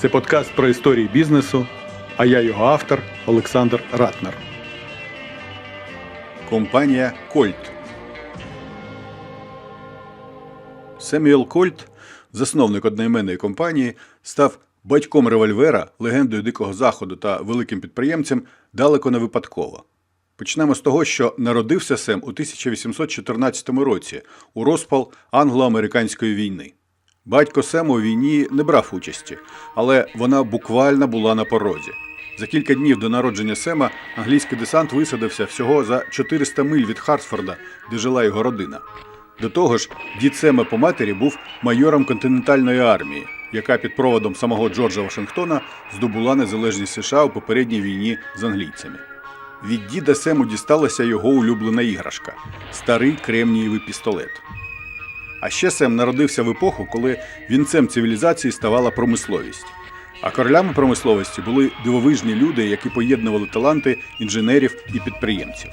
Це подкаст про історії бізнесу, а я його автор Олександр Ратнер. Компанія Кольт. Семюел Кольт, засновник одноіменної компанії, став батьком револьвера, легендою Дикого Заходу та великим підприємцем далеко не випадково. Почнемо з того, що народився Сем у 1814 році у розпал англо-американської війни. Батько Сему у війні не брав участі, але вона буквально була на порозі. За кілька днів до народження Сема англійський десант висадився всього за 400 миль від Хартфорда, де жила його родина. До того ж, дід Сема по матері був майором континентальної армії, яка під проводом самого Джорджа Вашингтона здобула незалежність США у попередній війні з англійцями. Від діда Сему дісталася його улюблена іграшка старий кремнієвий пістолет. А ще Сем народився в епоху, коли вінцем цивілізації ставала промисловість. А королями промисловості були дивовижні люди, які поєднували таланти інженерів і підприємців.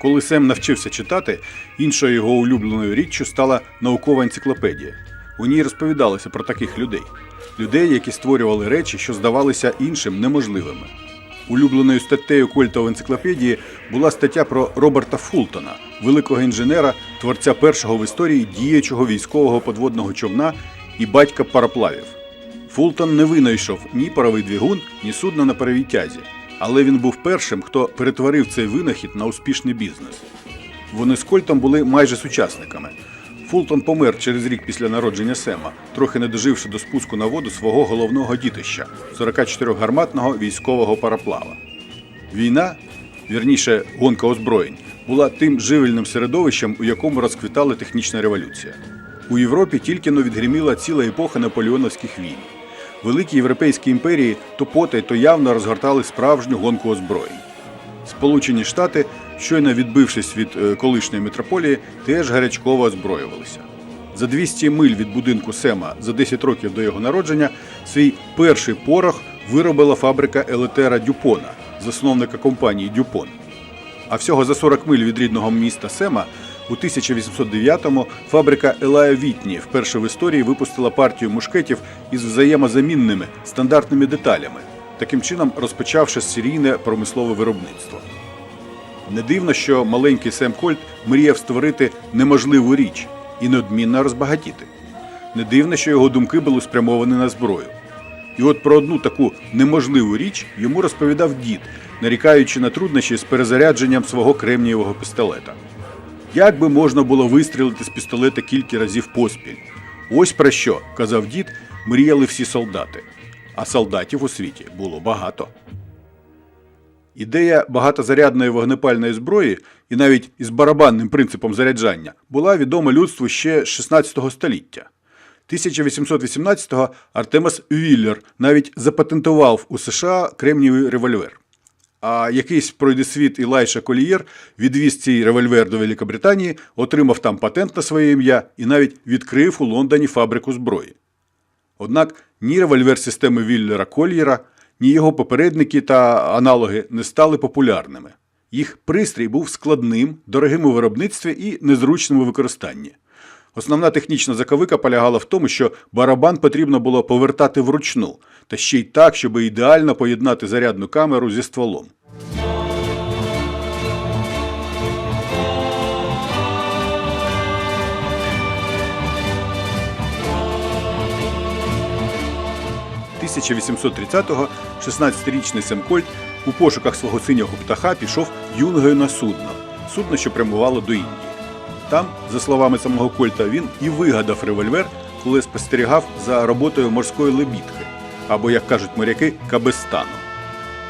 Коли Сем навчився читати, іншою його улюбленою річчю стала наукова енциклопедія. У ній розповідалося про таких людей людей, які створювали речі, що здавалися іншим неможливими. Улюбленою статтею Кольта в енциклопедії була стаття про Роберта Фултона, великого інженера, творця першого в історії діячого військового подводного човна і батька пароплавів. Фултон не винайшов ні паровий двигун, ні судно на паровій тязі, але він був першим, хто перетворив цей винахід на успішний бізнес. Вони з Кольтом були майже сучасниками. Фултон помер через рік після народження Сема, трохи не доживши до спуску на воду свого головного дітища 44-гарматного військового пароплава. Війна, вірніше гонка озброєнь, була тим живельним середовищем, у якому розквітала технічна революція. У Європі тільки но відгриміла ціла епоха наполеоновських війн. Великі європейські імперії то потай, то явно розгортали справжню гонку озброєнь. Сполучені Штати, щойно відбившись від е, колишньої метрополії, теж гарячково озброювалися. За 200 миль від будинку Сема за 10 років до його народження свій перший порох виробила фабрика Елетера Дюпона, засновника компанії Дюпон. А всього за 40 миль від рідного міста Сема у 1809-му фабрика Елая Вітні вперше в історії випустила партію мушкетів із взаємозамінними стандартними деталями, таким чином розпочавши серійне промислове виробництво. Не дивно, що маленький Сем Кольт мріяв створити неможливу річ і неодмінно розбагатіти. Не дивно, що його думки були спрямовані на зброю. І от про одну таку неможливу річ йому розповідав дід, нарікаючи на труднощі з перезарядженням свого кремнієвого пістолета. Як би можна було вистрілити з пістолета кілька разів поспіль? Ось про що, казав дід, мріяли всі солдати. А солдатів у світі було багато. Ідея багатозарядної вогнепальної зброї і навіть із барабанним принципом заряджання була відома людству ще 16 століття. 1818-го Артемас Віллер навіть запатентував у США кремнієвий револьвер. А якийсь пройдисвіт Ілайша Колієр відвіз цей револьвер до Великобританії, отримав там патент на своє ім'я і навіть відкрив у Лондоні фабрику зброї. Однак ні револьвер системи Віллера Кольєра, ні його попередники та аналоги не стали популярними. Їх пристрій був складним, дорогим у виробництві і незручним у використанні. Основна технічна заковика полягала в тому, що барабан потрібно було повертати вручну, та ще й так, щоб ідеально поєднати зарядну камеру зі стволом. – 1830-го 16-річний Семкольт у пошуках свого синього птаха пішов юнгою на судно, судно, що прямувало до Індії. Там, за словами самого Кольта, він і вигадав револьвер, коли спостерігав за роботою морської лебідки, або, як кажуть моряки, кабестану.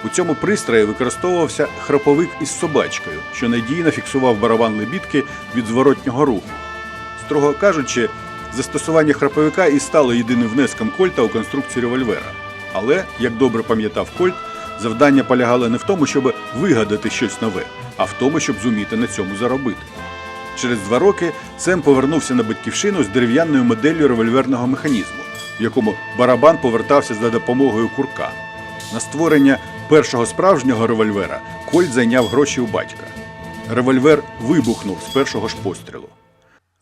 У цьому пристрої використовувався храповик із собачкою, що надійно фіксував барабан лебідки від зворотнього руху. Строго кажучи, застосування храповика і стало єдиним внеском Кольта у конструкцію револьвера. Але, як добре пам'ятав Кольт, завдання полягало не в тому, щоб вигадати щось нове, а в тому, щоб зуміти на цьому заробити. Через два роки Сем повернувся на батьківщину з дерев'яною моделлю револьверного механізму, в якому барабан повертався за допомогою курка. На створення першого справжнього револьвера Кольт зайняв гроші у батька. Револьвер вибухнув з першого ж пострілу.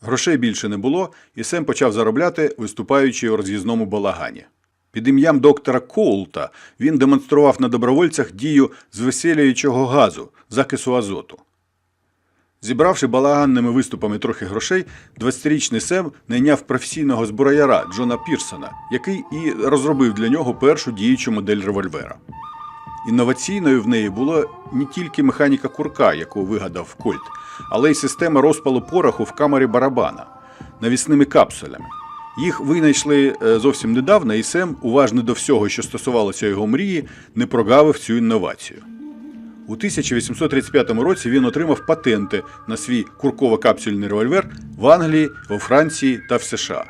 Грошей більше не було, і Сем почав заробляти, виступаючи у роз'їзному балагані. Під ім'ям доктора Коулта він демонстрував на добровольцях дію звеселюючого газу закису азоту. Зібравши балаганними виступами трохи грошей, 20-річний Сем найняв професійного зброяра Джона Пірсона, який і розробив для нього першу діючу модель револьвера. Інноваційною в неї була не тільки механіка курка, яку вигадав Кольт, але й система розпалу пороху в камері барабана навісними капсулями. Їх винайшли е, зовсім недавно, і Сем, уважний до всього, що стосувалося його мрії, не прогавив цю інновацію. У 1835 році він отримав патенти на свій курково-капсюльний револьвер в Англії, у Франції та в США.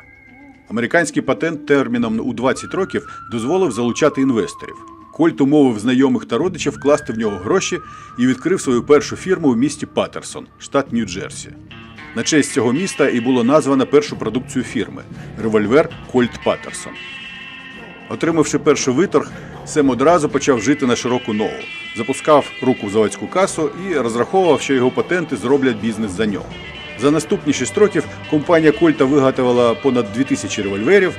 Американський патент терміном у 20 років дозволив залучати інвесторів. Кольт умовив знайомих та родичів вкласти в нього гроші і відкрив свою першу фірму у місті Паттерсон, штат Нью-Джерсі. На честь цього міста і було названо першу продукцію фірми револьвер Кольт Паттерсон. Отримавши перший виторг, Сем одразу почав жити на широку ногу, запускав руку в заводську касу і розраховував, що його патенти зроблять бізнес за нього. За наступні 6 років компанія Кольта виготовила понад 2000 револьверів,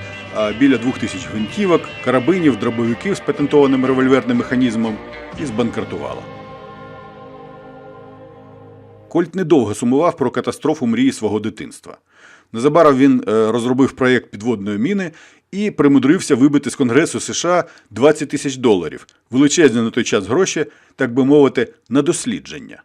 біля 2000 гвинтівок, карабинів, дробовиків з патентованим револьверним механізмом і збанкрутувала. Кольт недовго сумував про катастрофу мрії свого дитинства. Незабаром він е, розробив проєкт підводної міни і примудрився вибити з Конгресу США 20 тисяч доларів, величезні на той час гроші, так би мовити, на дослідження.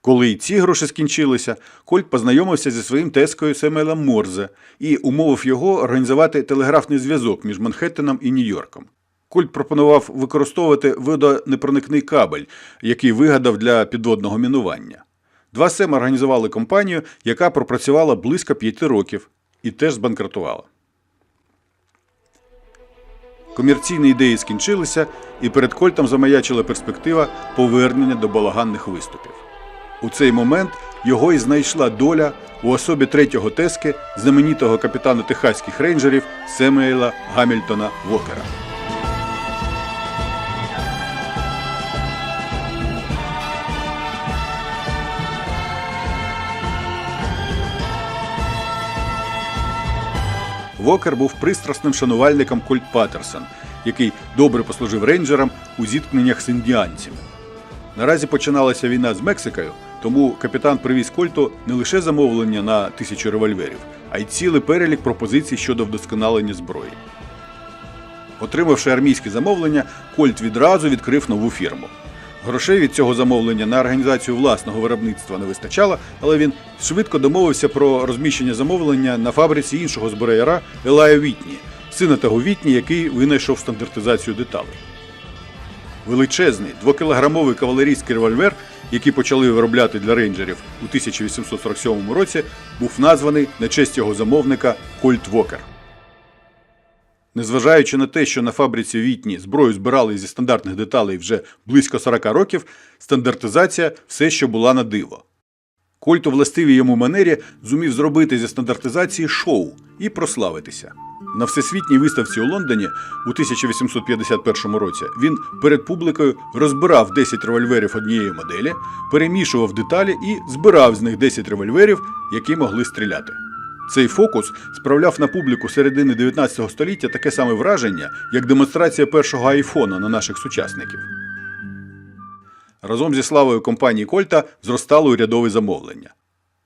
Коли й ці гроші скінчилися, Кольт познайомився зі своїм тескою Семелем Морзе і умовив його організувати телеграфний зв'язок між Манхеттеном і Нью-Йорком. Кольт пропонував використовувати водонепроникний кабель, який вигадав для підводного мінування. Два Сема організували компанію, яка пропрацювала близько п'яти років і теж збанкрутувала. Комерційні ідеї скінчилися, і перед Кольтом замаячила перспектива повернення до балаганних виступів. У цей момент його і знайшла доля у особі третього тески знаменитого капітана техаських рейнджерів Семуела Гамільтона Вокера. Вокер був пристрасним шанувальником Кольт Паттерсон, який добре послужив рейнджерам у зіткненнях з індіанцями. Наразі починалася війна з Мексикою, тому капітан привіз Кольту не лише замовлення на тисячу револьверів, а й цілий перелік пропозицій щодо вдосконалення зброї. Отримавши армійське замовлення, Кольт відразу відкрив нову фірму. Грошей від цього замовлення на організацію власного виробництва не вистачало, але він швидко домовився про розміщення замовлення на фабриці іншого зброяра Елая Вітні, сина того Вітні, який винайшов стандартизацію деталей. Величезний двокілограмовий кавалерійський револьвер, який почали виробляти для рейнджерів у 1847 році, був названий на честь його замовника Кольт Вокер. Незважаючи на те, що на фабриці Вітні зброю збирали зі стандартних деталей вже близько 40 років, стандартизація все ще була на диво. Кольт у властивій йому манері зумів зробити зі стандартизації шоу і прославитися. На всесвітній виставці у Лондоні у 1851 році він перед публікою розбирав 10 револьверів однієї моделі, перемішував деталі і збирав з них 10 револьверів, які могли стріляти. Цей фокус справляв на публіку середини 19 століття таке саме враження, як демонстрація першого айфона на наших сучасників. Разом зі славою компанії Кольта зростало урядове замовлення.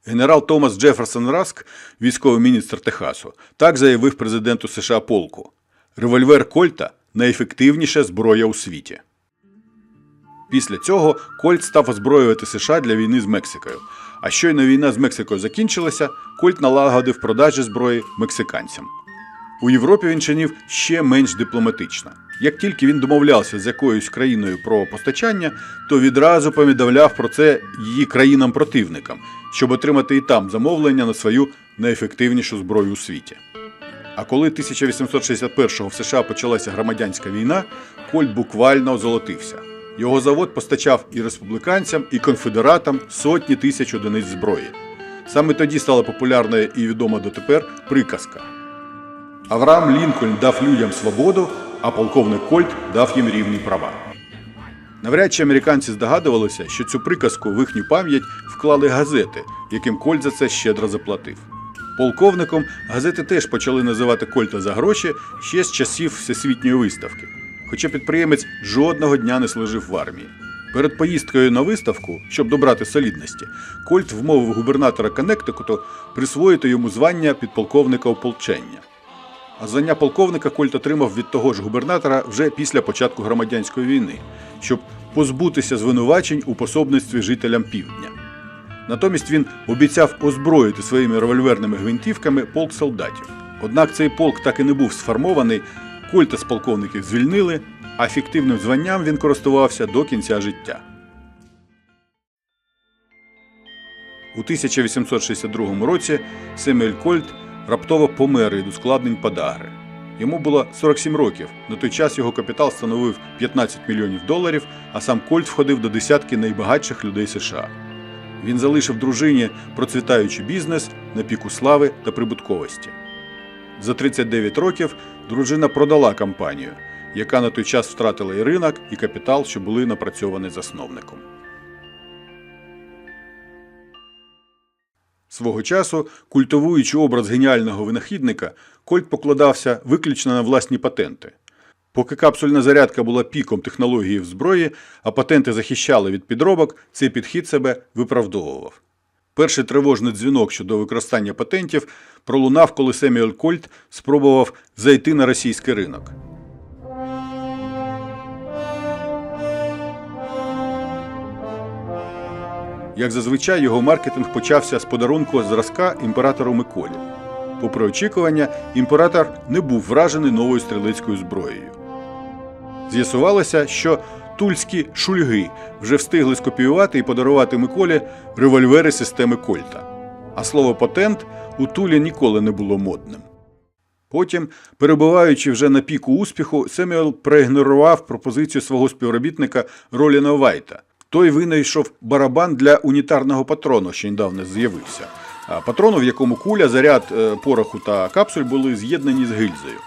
Генерал Томас Джеферсон Раск, військовий міністр Техасу, так заявив президенту США Полку: револьвер Кольта найефективніша зброя у світі. Після цього Кольт став озброювати США для війни з Мексикою. А щойно війна з Мексикою закінчилася, Кольт налагодив продажі зброї мексиканцям. У Європі він чинив ще менш дипломатично. Як тільки він домовлявся з якоюсь країною про постачання, то відразу повідомляв про це її країнам-противникам, щоб отримати і там замовлення на свою найефективнішу зброю у світі. А коли 1861-го в США почалася громадянська війна, Кольт буквально озолотився. Його завод постачав і республіканцям, і конфедератам сотні тисяч одиниць зброї. Саме тоді стала популярною і відома дотепер приказка. Авраам Лінкольн дав людям свободу, а полковник Кольт дав їм рівні права. Навряд чи американці здогадувалися, що цю приказку в їхню пам'ять вклали газети, яким Кольт за це щедро заплатив. Полковником газети теж почали називати Кольта за гроші ще з часів всесвітньої виставки. Хоча підприємець жодного дня не служив в армії. Перед поїздкою на виставку, щоб добрати солідності, Кольт вмовив губернатора Коннектикуту присвоїти йому звання підполковника ополчення. А звання полковника Кольт отримав від того ж губернатора вже після початку громадянської війни, щоб позбутися звинувачень у пособництві жителям півдня. Натомість він обіцяв озброїти своїми револьверними гвинтівками полк солдатів. Однак цей полк так і не був сформований, Кольта з полковників звільнили, а фіктивним званням він користувався до кінця життя. У 1862 році Семюель Кольт раптово помер від ускладнень подагри. Йому було 47 років. На той час його капітал становив 15 мільйонів доларів, а сам Кольт входив до десятки найбагатших людей США. Він залишив дружині процвітаючий бізнес на піку слави та прибутковості. За 39 років дружина продала компанію, яка на той час втратила і ринок, і капітал, що були напрацьовані засновником. Свого часу, культивуючи образ геніального винахідника, Кольт покладався виключно на власні патенти. Поки капсульна зарядка була піком технології в зброї, а патенти захищали від підробок, цей підхід себе виправдовував. Перший тривожний дзвінок щодо використання патентів пролунав, коли Семюель Кольт спробував зайти на російський ринок. Як зазвичай, його маркетинг почався з подарунку зразка імператору Миколі. Попри очікування, імператор не був вражений новою стрілецькою зброєю. З'ясувалося, що тульські шульги вже встигли скопіювати і подарувати Миколі револьвери системи Кольта. А слово патент у Тулі ніколи не було модним. Потім, перебуваючи вже на піку успіху, Семюел проігнорував пропозицію свого співробітника Роліна Вайта. Той винайшов барабан для унітарного патрону, що недавно з'явився. Патрону, в якому куля, заряд е, пороху та капсуль були з'єднані з гильзою.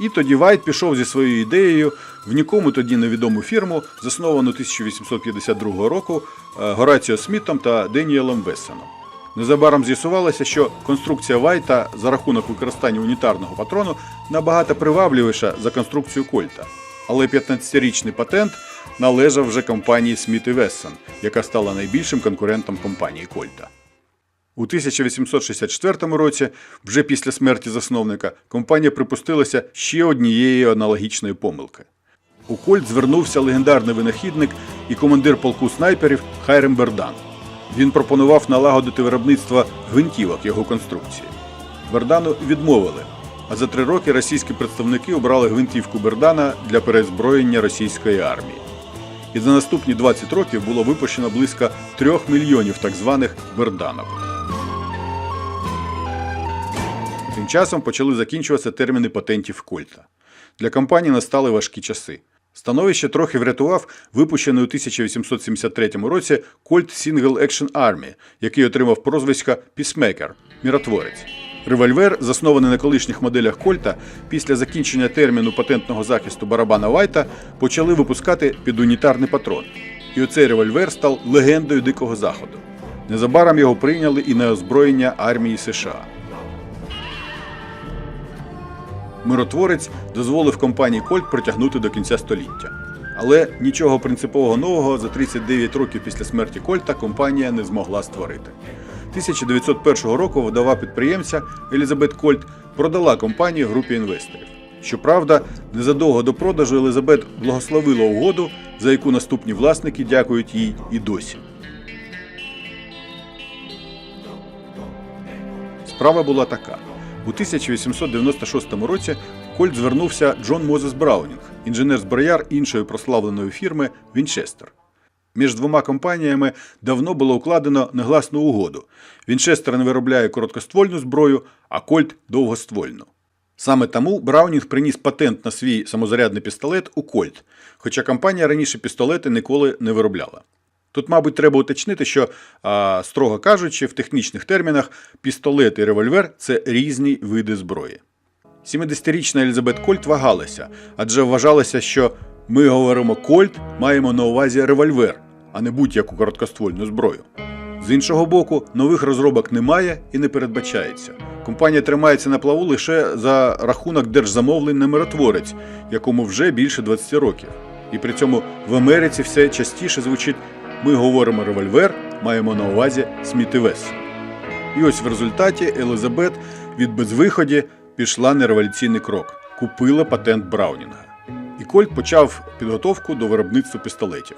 І тоді Вайт пішов зі своєю ідеєю в нікому тоді невідому фірму, засновану 1852 року е, Гораціо Смітом та Деніелом Вессоном. Незабаром з'ясувалося, що конструкція Вайта за рахунок використання унітарного патрону набагато привабливіша за конструкцію Кольта. Але 15-річний патент належав вже компанії Сміт і Вессон, яка стала найбільшим конкурентом компанії Кольта. У 1864 році, вже після смерті засновника, компанія припустилася ще однієї аналогічної помилки. У Кольт звернувся легендарний винахідник і командир полку снайперів Хайрем Бердан. Він пропонував налагодити виробництво гвинтівок його конструкції. Бердану відмовили, а за три роки російські представники обрали гвинтівку Бердана для перезброєння російської армії. І за наступні 20 років було випущено близько 3 мільйонів так званих Берданок. Тим часом почали закінчуватися терміни патентів Кольта. Для компанії настали важкі часи. Становище трохи врятував випущений у 1873 році Single Action Army, який отримав прозвисько Peacemaker – міротворець. Револьвер, заснований на колишніх моделях Кольта, після закінчення терміну патентного захисту барабана Вайта почали випускати під унітарний патрон. І оцей револьвер став легендою Дикого Заходу. Незабаром його прийняли і на озброєння армії США. Миротворець дозволив компанії Кольт протягнути до кінця століття. Але нічого принципового нового за 39 років після смерті Кольта компанія не змогла створити. 1901 року вдова підприємця Елізабет Кольт продала компанію групі інвесторів. Щоправда, незадовго до продажу Елізабет благословила угоду, за яку наступні власники дякують їй і досі. Справа була така. У 1896 році Кольт звернувся Джон Мозес Браунінг, інженер-зброяр іншої прославленої фірми Вінчестер. Між двома компаніями давно було укладено негласну угоду. Вінчестер не виробляє короткоствольну зброю, а Кольт довгоствольну. Саме тому Браунінг приніс патент на свій самозарядний пістолет у Кольт, хоча компанія раніше пістолети ніколи не виробляла. Тут, мабуть, треба уточнити, що, а, строго кажучи, в технічних термінах пістолет і револьвер це різні види зброї. 70-річна Елізабет Кольт вагалася, адже вважалося, що ми говоримо Кольт, маємо на увазі револьвер, а не будь-яку короткоствольну зброю. З іншого боку, нових розробок немає і не передбачається. Компанія тримається на плаву лише за рахунок держзамовлень на миротворець, якому вже більше 20 років. І при цьому в Америці все частіше звучить ми говоримо револьвер, маємо на увазі Сміт і І ось в результаті Елизабет від безвиході пішла на революційний крок купила патент Браунінга. І Кольт почав підготовку до виробництва пістолетів.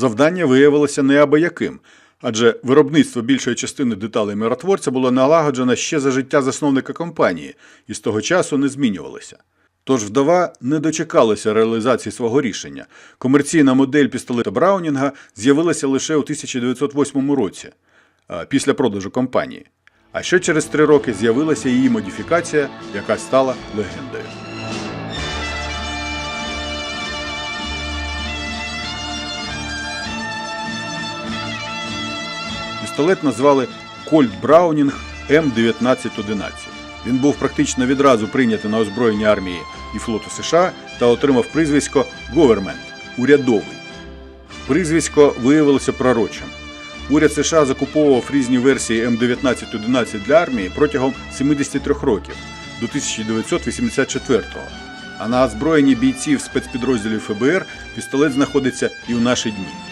Завдання виявилося неабияким, адже виробництво більшої частини деталей миротворця було налагоджено ще за життя засновника компанії і з того часу не змінювалося. Тож вдова не дочекалася реалізації свого рішення. Комерційна модель пістолета Браунінга з'явилася лише у 1908 році, після продажу компанії. А ще через три роки з'явилася її модифікація, яка стала легендою. Пістолет назвали Кольт Браунінг М1911. Він був практично відразу прийнятий на озброєння армії і флоту США та отримав прізвисько Government урядовий. Прізвисько виявилося пророчим. Уряд США закуповував різні версії М1911 для армії протягом 73 років до 1984-го. А на озброєнні бійців спецпідрозділів ФБР пістолет знаходиться і у наші дні.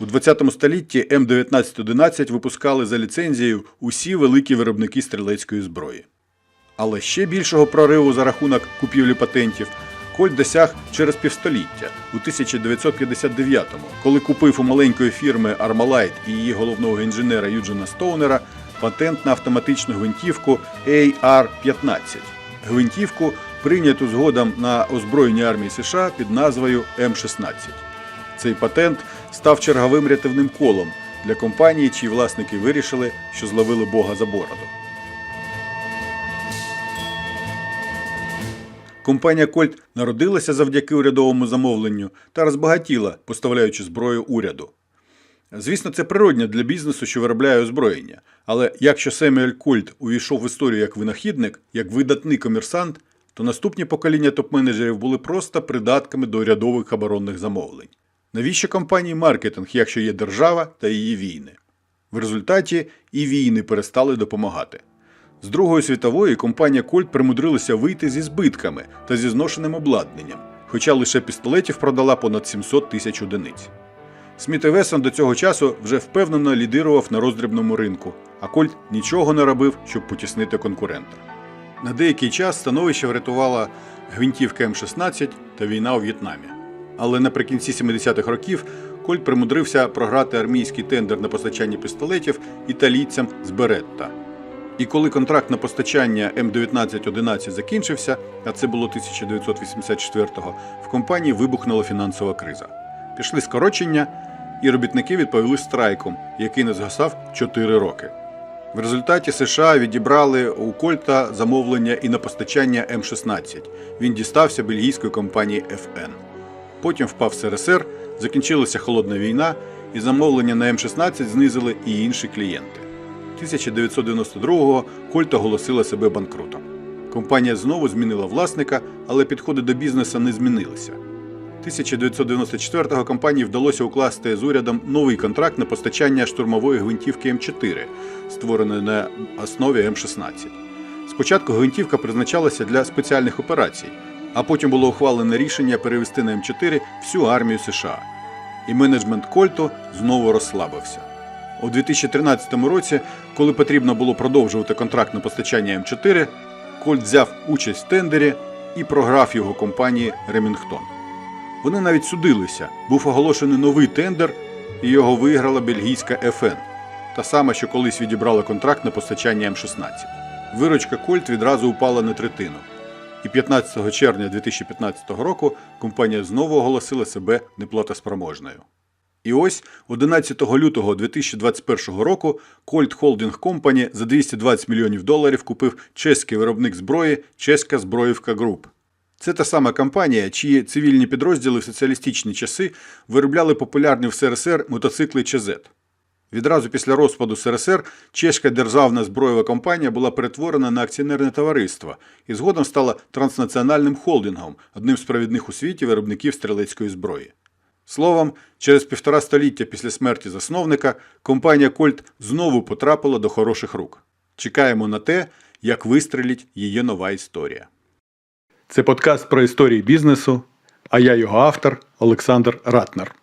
У 20 столітті М1911 випускали за ліцензією усі великі виробники стрілецької зброї. Але ще більшого прориву за рахунок купівлі патентів Кольт досяг через півстоліття у 1959-му, коли купив у маленької фірми Armalite і її головного інженера Юджина Стоунера патент на автоматичну гвинтівку AR-15. Гвинтівку прийняту згодом на озброєнні армії США під назвою М16. Цей патент став черговим рятівним колом для компанії, чиї власники вирішили, що зловили Бога за бороду. Компанія Кольт народилася завдяки урядовому замовленню та розбагатіла, поставляючи зброю уряду. Звісно, це природне для бізнесу, що виробляє озброєння. Але якщо Семюель Кольт увійшов в історію як винахідник, як видатний комерсант, то наступні покоління топ-менеджерів були просто придатками до урядових оборонних замовлень. Навіщо компанії маркетинг, якщо є держава та її війни? В результаті і війни перестали допомагати. З Другої світової компанія Кольт примудрилася вийти зі збитками та зі зношеним обладнанням, хоча лише пістолетів продала понад 700 тисяч одиниць. Сміт і Вессон до цього часу вже впевнено лідирував на роздрібному ринку, а Кольт нічого не робив, щоб потіснити конкурента. На деякий час становище врятувала гвинтівка М16 та війна у В'єтнамі. Але наприкінці 70-х років Кольт примудрився програти армійський тендер на постачання пістолетів італійцям з Беретта. І коли контракт на постачання М1911 закінчився, а це було 1984-го, в компанії вибухнула фінансова криза. Пішли скорочення, і робітники відповіли страйком, який не згасав 4 роки. В результаті США відібрали у Кольта замовлення і на постачання М16. Він дістався бельгійської компанії FN. Потім впав СРСР, закінчилася холодна війна, і замовлення на М16 знизили і інші клієнти. 1992-го Кольт оголосила себе банкрутом. Компанія знову змінила власника, але підходи до бізнесу не змінилися. 1994-го компанії вдалося укласти з урядом новий контракт на постачання штурмової гвинтівки М4, створеної на основі М16. Спочатку гвинтівка призначалася для спеціальних операцій, а потім було ухвалене рішення перевести на М4 всю армію США. І менеджмент Кольту знову розслабився. У 2013 році, коли потрібно було продовжувати контракт на постачання М4, Кольт взяв участь в тендері і програв його компанії Ремінгтон. Вони навіть судилися. Був оголошений новий тендер, і його виграла бельгійська FN, та сама, що колись відібрала контракт на постачання М16. Виручка Кольт відразу упала на третину. І 15 червня 2015 року компанія знову оголосила себе неплатоспроможною. І ось 11 лютого 2021 року Colt Holding Company за 220 мільйонів доларів купив чеський виробник зброї Чеська зброївка Груп. Це та сама компанія, чиї цивільні підрозділи в соціалістичні часи виробляли популярні в СРСР мотоцикли ЧЗ. Відразу після розпаду СРСР чеська державна зброєва компанія була перетворена на акціонерне товариство і згодом стала транснаціональним холдингом, одним з провідних у світі виробників стрілецької зброї. Словом, через півтора століття після смерті засновника компанія Кольт знову потрапила до хороших рук. Чекаємо на те, як вистрелить її нова історія. Це подкаст про історії бізнесу, а я його автор Олександр Ратнер.